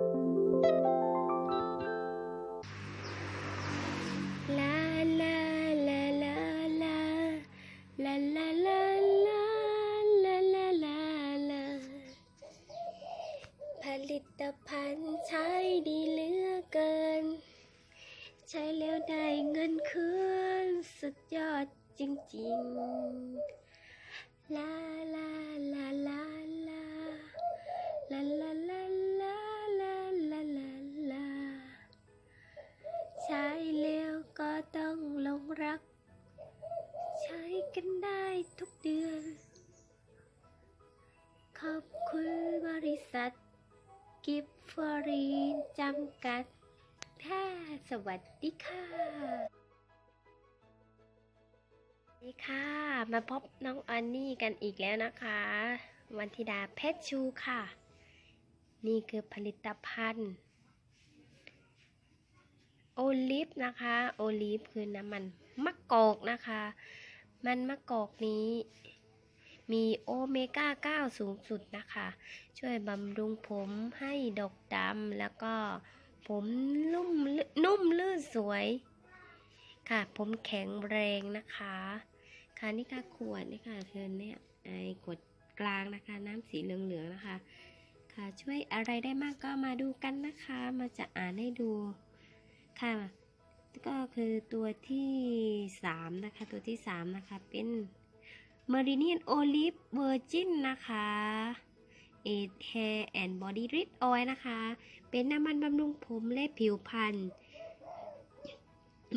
ผลิตภัณฑ์ใช้ดีเหลือเกิน ใช้แล้วได้เงินคืนสุดยอดจริงๆ ลาลา ทุกเดือน ขอบคุณบริษัท กิฟฟอรีนจำกัดค่ะสวัสดีค่ะสวัสดีค่ะ มาพบน้องอันนี่กันอีกแล้วนะคะ วันธิดาเพชรชูค่ะ นี่คือผลิตภัณฑ์โอลิฟนะคะ โอลิฟคือน้ำมันมะกอกนะคะ มันมะกอกนี้ มีโอเมก้า 9 สูงสุดนะคะ ช่วยบำรุงผมให้ดกดำแล้วก็ผมนุ่มลื่นนุ่มลื่นสวย ค่ะ ผมแข็งแรงนะคะ ค่ะนี่ค่ะขวดนี่ค่ะคือเนี่ยไอ้ขวดกลางนะคะ น้ำสีเหลืองๆนะคะ ค่ะช่วยอะไรได้มากก็มาดูกันนะคะ มาจะอ่านให้ดูค่ะ ก็คือตัวที่3นะคะตัวที่3นะคะเป็น Meridian Olive Virgin นะคะ e i g Hair and Body r i d Oil นะคะ เป็นน้ำมันบำรุงผมและผิวพรรณ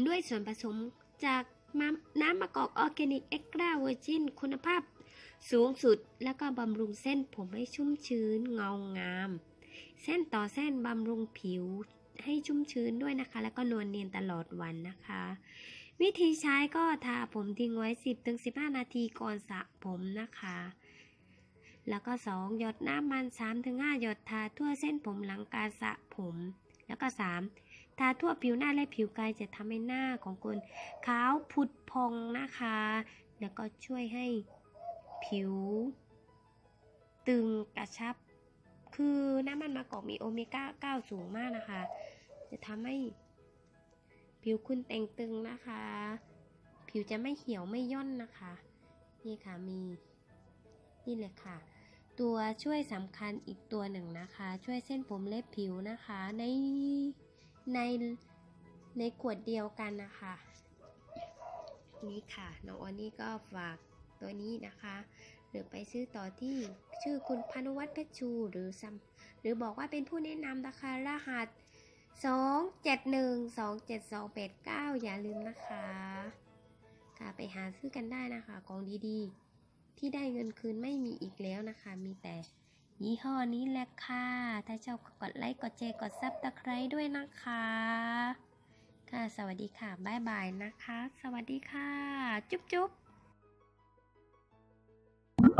ด้วยส่วนผสมจากน้ำมะกอกออร์แกนิกเอ็กตราเวอร์จินคุณภาพสูงสุด แล้วก็บำรุงเส้นผมให้ชุ่มชื้นเงางาม เส้นต่อเส้นบำรุงผิว ให้ชุ่มชื้นด้วยนะคะ แล้วก็นวลเนียนตลอดวันนะคะ วิธีใช้ก็ทาผมทิ้งไว้ 10-15 นาทีก่อนสระผมนะคะ แล้วก็ 2 หยดน้ำมัน 3-5 หยดทาทั่วเส้นผมหลังการสระผม แล้วก็ 3 ทาทั่วผิวหน้าและผิวกายจะทำให้หน้าของคุณขาวผุดพองนะคะ แล้วก็ช่วยให้ผิวตึงกระชับ คือน้ำมันมะกอกมีโอเมก้า 9 สูงมากนะคะ จะทำให้ผิวคุณแต่งตึงนะคะ ผิวจะไม่เหี่ยวไม่ย่นนะคะ นี่ค่ะมี นี่เลยค่ะ ตัวช่วยสำคัญอีกตัวหนึ่งนะคะ ช่วยเส้นผมเล็บผิวนะคะ ในในในขวดเดียวกันนะคะ นี่ค่ะน้องออนนี่ก็ฝากตัวนี้นะคะ หรือไปซื้อต่อที่ชื่อคุณพานุวัฒน์เพชรชูหรือซัมหรือบอกว่าเป็นผู้แนะนำนะคะรหัสสองเจ็ดหนึ่งสอย่าลืมนะคะค่ะไปหาซื้อกันได้นะคะของดีๆ ที่ได้เงินคืนไม่มีอีกแล้วนะคะ มีแต่ยี่ห้อนี้แหละค่ะ ถ้าชอบก็กดไลค์ กดแชร์กดซับตะไคร้ด้วยนะคะ ค่ะ สวัสดีค่ะ บ๊ายบายนะคะ สวัสดีค่ะ จุ๊บจุ๊บ